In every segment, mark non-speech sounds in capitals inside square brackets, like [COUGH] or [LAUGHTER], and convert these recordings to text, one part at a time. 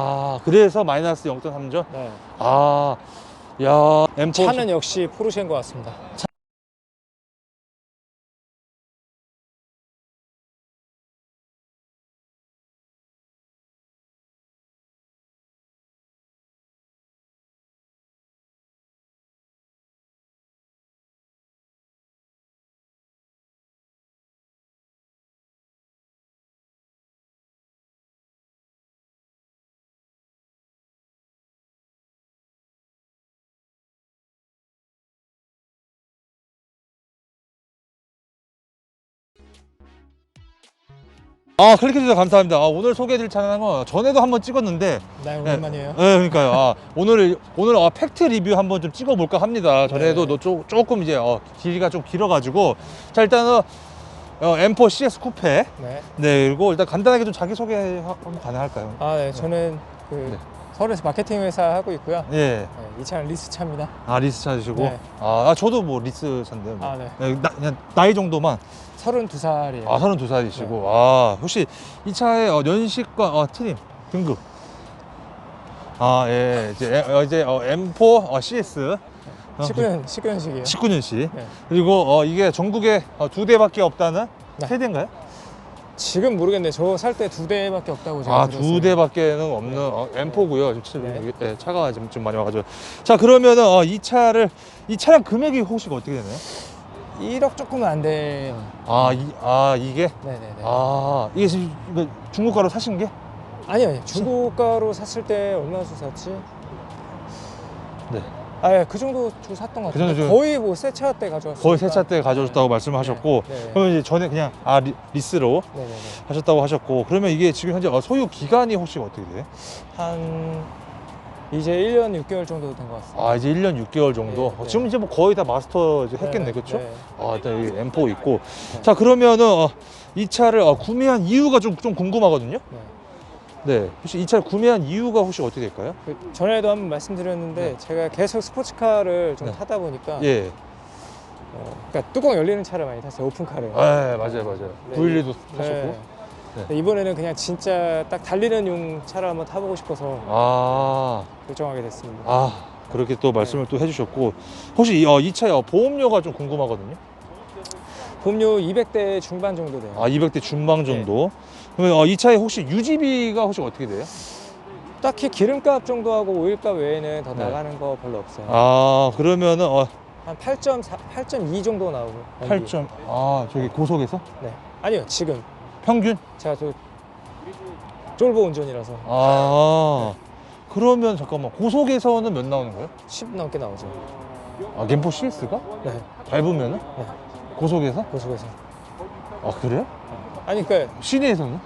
아, 그래서 마이너스 0.3점? 네. 아, 야, M4. 차는 역시 포르쉐인 것 같습니다. 아, 클릭해주셔서 감사합니다. 아, 오늘 소개해드릴 차량은 뭐 전에도 한번 찍었는데, 네, 오랜만이에요. 네, 그러니까요. 아, 오늘 오늘 어, 팩트 리뷰 한번 좀 찍어볼까 합니다. 전에도 네. 너 조, 조금 이제 어, 길이가 좀 길어가지고 자 일단은 어, M4 CS 쿠페 네. 네 그리고 일단 간단하게 좀 자기 소개 한번 가능할까요? 아, 네. 저는 그 네. 서울에서 마케팅 회사 하고 있고요. 예. 네, 이 차는 리스 차입니다. 아 리스 찾으시고 네. 아, 아, 저도 뭐 리스 차인데 뭐. 아, 네. 네, 나, 그냥 나이 정도만 32살이에요. 아 32살이시고 아 혹시 이 차의 어, 연식과 어, 트림 등급 아 예 이제 에- 어, 이제 어, M4 어, CS 19년, 19년식이에요. 19년식 네. 그리고 어, 이게 전국에 어, 두 대밖에 없다는 네. 세 대인가요? 지금 모르겠네요. 저살 때 두 대밖에 없다고 제가 아 들었어요. 두 대밖에는 없는 어, M4고요. 지금 네. 차, 예, 차가 좀, 좀 많이 와가지고 자 그러면은 어, 이 차를 이 차량 금액이 혹시 어떻게 되나요? 1억 조금은 안 돼요. 아, 이, 아 이게 네네네. 아 이게 지금 이거 중고가로 사신 게? 아니요, 아니요. 중고가로 샀을 때 얼마 주고 샀지? 네. 아, 예, 그 정도 주고 샀던 것 그 정도 같아요. 주고- 거의 뭐 새 차 때 가져왔어요. 거의 새차때 가져오셨다고 말씀하셨고 네, 네. 그러면 이제 전에 그냥 아 리, 리스로 네네네. 하셨다고 하셨고 그러면 이게 지금 현재 어, 소유 기간이 혹시 어떻게 돼요? 한 이제 1년 6개월 정도 된 것 같습니다. 아 이제 1년 6개월 정도 네, 어, 네. 지금 이제 뭐 거의 다 마스터 이제 했겠네 네, 그렇죠? 네. 아 일단 여기 M4 있고 자 그러면은 어, 이 차를 어, 구매한 이유가 좀, 좀 궁금하거든요 네. 네 혹시 이 차를 구매한 이유가 혹시 어떻게 될까요? 그 전에도 한번 말씀드렸는데 네. 제가 계속 스포츠카를 좀 네. 타다 보니까 예 어, 그러니까 뚜껑 열리는 차를 많이 탔어요. 오픈카를. 아, 맞아요 맞아요 네. 911도 타셨고 네. 네. 근데 이번에는 그냥 진짜 딱 달리는 용 차를 한번 타보고 싶어서 아, 결정하게 됐습니다. 아 그렇게 또 말씀을 또 해주셨고 혹시 이, 어, 이 차의 어, 보험료가 좀 궁금하거든요 보험료 200대 중반 정도 돼요. 아 200대 중방 정도 그러면 어, 이 차에 혹시 유지비가 혹시 어떻게 돼요? 딱히 기름값 정도 하고 오일값 외에는 더 네. 나가는 거 별로 없어요. 아 그러면은 어, 한 8.4, 8.2 정도 나오고. 연비. 8점 아 저기 고속에서 네. 아니요, 지금 평균? 제가 저 쫄보 운전이라서 아 그러면 잠깐만 고속에서는 몇 나오는 거예요? 10 넘게 나오죠. 아 겐포 CS가 네, 밟으면은 네. 고속에서? 고속에서. 아 그래요? 아니 그러니까 시내에서는?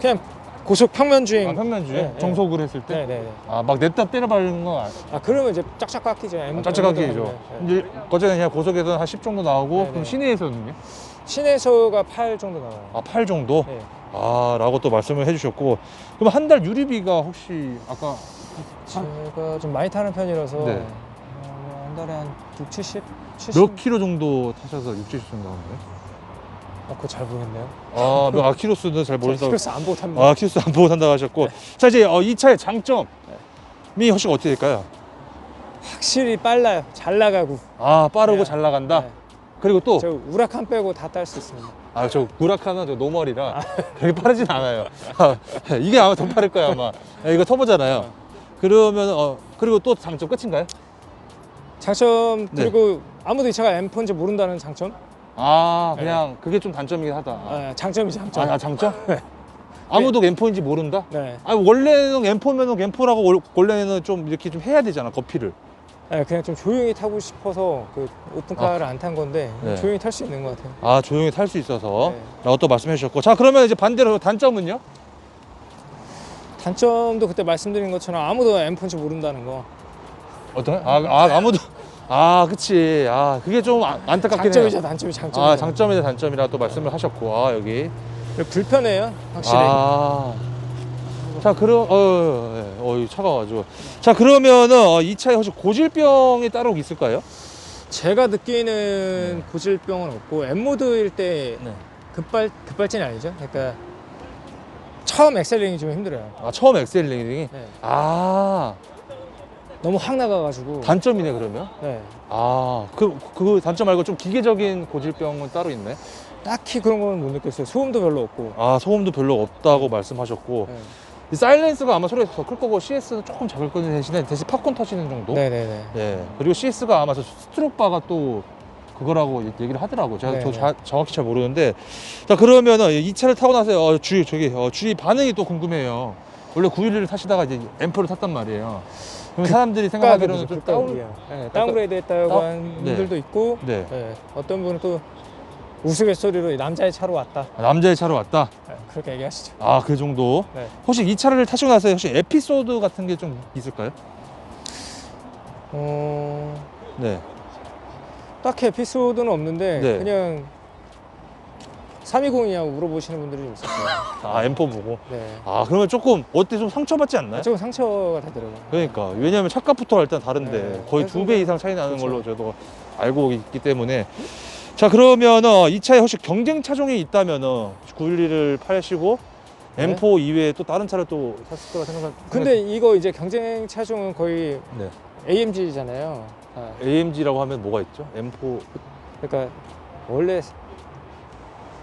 그냥 고속 평면 주행. 아 평면주에 네, 네. 정속을 했을 때? 네, 네, 네. 아 막 냅다 때려 밟는 건 아니- 아 그러면 이제 짝짝 깎이죠. M- 네, 네. 이제 어쨌든 그냥 고속에서는 한10 정도 나오고 네, 그럼 네. 시내에서는요? 시내에서가 8 정도 나와요. 아 8 정도? 네. 아 라고 또 말씀을 해주셨고 그럼 한 달 유류비가 혹시 아까 제가 좀 많이 타는 편이라서 네. 어, 한 달에 한 6, 70? 70? 몇 킬로 정도 타셔서 6, 70 정도 나오는 거 어, 그거 잘 모르겠네요. 아, 몇- 아 키로수는 잘 모르겠다고 그래서 안 보고 탑니다. 아 키로수 안 보고 산다고 하셨고 자 이제 어, 이 차의 장점이 혹시 어떻게 될까요? 확실히 빨라요. 잘 나가고. 아 빠르고 네. 잘 나간다 네. 그리고 또 저 우라칸 빼고 다 딸 수 있습니다. 아, 저 구라카는 저 노멀이라 그렇게 빠르진 않아요. 아, [LAUGHS] 이게 아마 더 빠를 거야 아마. 아, 이거 터보잖아요. 그러면 어 그리고 또 장점 끝인가요? 장점 네. 그리고 아무도 이 차가 M4인지 모른다는 장점? 아 그냥 그게 좀 단점이긴 하다. 아, 아, 장점이죠, 장점. 아, 장점? [LAUGHS] 아무도 M4인지 모른다? 네. 아 원래는 M4면은 M4라고 월- 원래는 좀 이렇게 좀 해야 되잖아 거피를. 네, 그냥 좀 조용히 타고 싶어서 그 오픈카를 안 탄 건데 네. 조용히 탈 수 있는 것 같아요. 아 조용히 탈 수 있어서 네. 라고 또 말씀해 주셨고 자 그러면 이제 반대로 단점은요? 단점도 그때 말씀드린 것처럼 아무도 M4인지 모른다는 거. 어떤? 아, 아 아무도 아 그치 아 그게 좀 아- 안타깝긴 해요. 장점이죠, 단점이 장점. 아 장점이자 단점이라 또 말씀을 하셨고 아 여기 불편해요, 확실히. 아. 자 그럼 어, 예, 어, 이 차가 가지고 자 그러면은 어, 이 차에 혹시 고질병이 따로 있을까요? 제가 느끼는 고질병은 없고 M 모드일 때 네. 급발 급발진이 아니죠. 그러니까 처음 엑셀링이 좀 힘들어요. 아 처음 엑셀링이 네. 아 너무 확 나가가지고. 단점이네 그러면 네. 아 그 그 단점 말고 좀 기계적인 고질병은 따로 있네 딱히 그런 건 못 느꼈어요. 소음도 별로 없고. 아 소음도 별로 없다고 말씀하셨고 네. 이 사일렌스가 아마 소리가 더 클 거고 CS는 조금 작을 거는 대신에 대신 팝콘 터지는 정도 네네네. 예 그리고 CS가 아마 저 스트로크 바가 또 그거라고 얘기를 하더라고 제가 저 네네. 자- 정확히 잘 모르는데 자 그러면은 이 차를 타고 나서 어, 주위 저기 어, 주위 반응이 또 궁금해요 원래 911을 타시다가 이제 엠프를 탔단 말이에요 그러면 사람들이 생각하기로는 좀 다운 다운, 네, 다운그레이드 했다고 다운- 한 네. 분들도 있고 네 네, 어떤 분은 또 우스갯소리로 남자의 차로 왔다 남자의 차로 왔다 네, 그렇게 얘기하시죠 아 그 정도 네. 혹시 이 차를 타시고 나서 혹시 에피소드 같은 게 좀 있을까요? 어... 네 딱히 에피소드는 없는데 네. 그냥 320이냐고 물어보시는 분들이 좀 있었어요 아 M4 보고 네. 아 그러면 조금 어때 좀 상처받지 않나요? 조금 상처가 되더라고요 그러니까 왜냐하면 차값부터 일단 다른데 네. 거의 두 배 이상 차이 나는 그렇죠. 걸로 저도 알고 있기 때문에 자 그러면은 이 차에 혹시 경쟁 차종이 있다면은 911을 파시고 네. M4 이외에 또 다른 차를 또 샀을 거라 생각. 근데 이거 이제 경쟁 차종은 거의 네. AMG잖아요 아, AMG라고 하면 뭐가 있죠? M4 그러니까 원래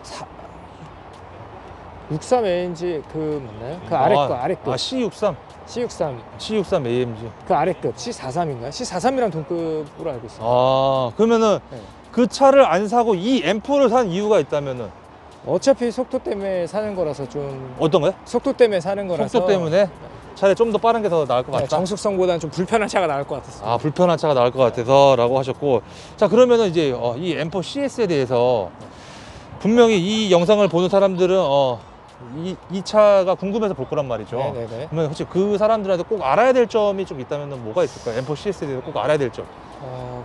사... 63 AMG 그 맞나요? 그 아래 거 아래 거 아 C63 C63 C63 AMG. 그 아래급 C43인가? C43이랑 동급으로 알고 있어요. 아 그러면은 네. 그 차를 안 사고 이 M4를 산 이유가 있다면은 어차피 속도 때문에 사는 거라서 좀 어떤 거요? 속도 때문에 사는 거라서 속도 때문에 차라리 좀 더 빠른 게 더 나을 것 네, 같다. 정숙성보다는 좀 불편한 차가 나을 것 같았어요. 아 불편한 차가 나을 것 같아서라고 하셨고 자 그러면은 이제 어, 이 M4 CS에 대해서 분명히 이 영상을 보는 사람들은 어, 이, 이 차가 궁금해서 볼 거란 말이죠. 네네네. 그러면 혹시 그 사람들한테 꼭 알아야 될 점이 좀 있다면 뭐가 있을까요? M4 CS에 대해서 꼭 알아야 될 점. 어,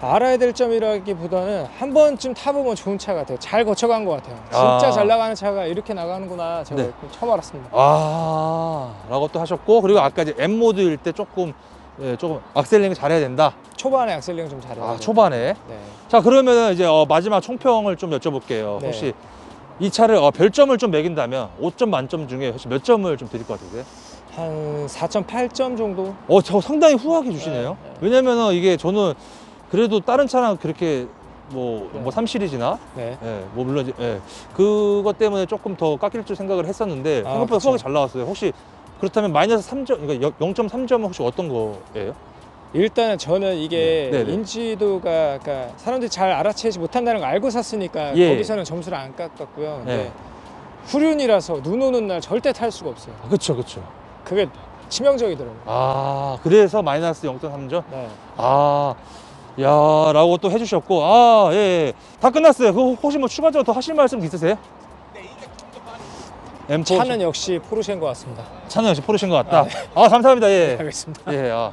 알아야 될 점이라기보다는 한 번쯤 타보면 좋은 차 같아요. 잘 거쳐간 것 같아요. 진짜 아. 잘 나가는 차가 이렇게 나가는구나. 제가 네. 처음 알았습니다. 아 라고 또 하셨고 그리고 아까 이제 M 모드일 때 조금 예, 조금 악셀링을 잘해야 된다. 초반에 악셀링 좀 잘해야 아 돼요. 초반에 네. 자 그러면은 이제 어, 마지막 총평을 좀 여쭤볼게요. 네. 혹시 이 차를 어, 별점을 좀 매긴다면 5점 만점 중에 혹시 몇 점을 좀 드릴 것 같으세요? 한 4.8점 정도? 어, 저 상당히 후하게 주시네요. 네, 네. 왜냐면은 이게 저는 그래도 다른 차랑 그렇게 뭐, 네. 뭐 3시리즈나, 네. 예, 뭐 물론, 이제, 예, 그것 때문에 조금 더 깎일 줄 생각을 했었는데, 아, 생각보다 그쵸. 후하게 잘 나왔어요. 혹시 그렇다면 마이너스 3점, 그러니까 0.3점은 혹시 어떤 거예요? 일단은 저는 이게 네, 네 네. 인지도가 그러니까 사람들이 잘 알아채지 못한다는 걸 알고 샀으니까 예. 거기서는 점수를 안 깎았고요. 네. 네. 후륜이라서 눈 오는 날 절대 탈 수가 없어요. 아, 그쵸, 그쵸. 그게 치명적이더라고요. 아, 그래서 마이너스 0.3점? 네. 아, 야, 라고 또 해주셨고, 아, 예, 예. 다 끝났어요. 그 혹시 뭐 추가적으로 더 하실 말씀 있으세요? M4 차는 역시 포르쉐인 것 같습니다. 차는 역시 포르쉐인 것 같다. 아, 감사합니다. 예. 알겠습니다. 예, 아.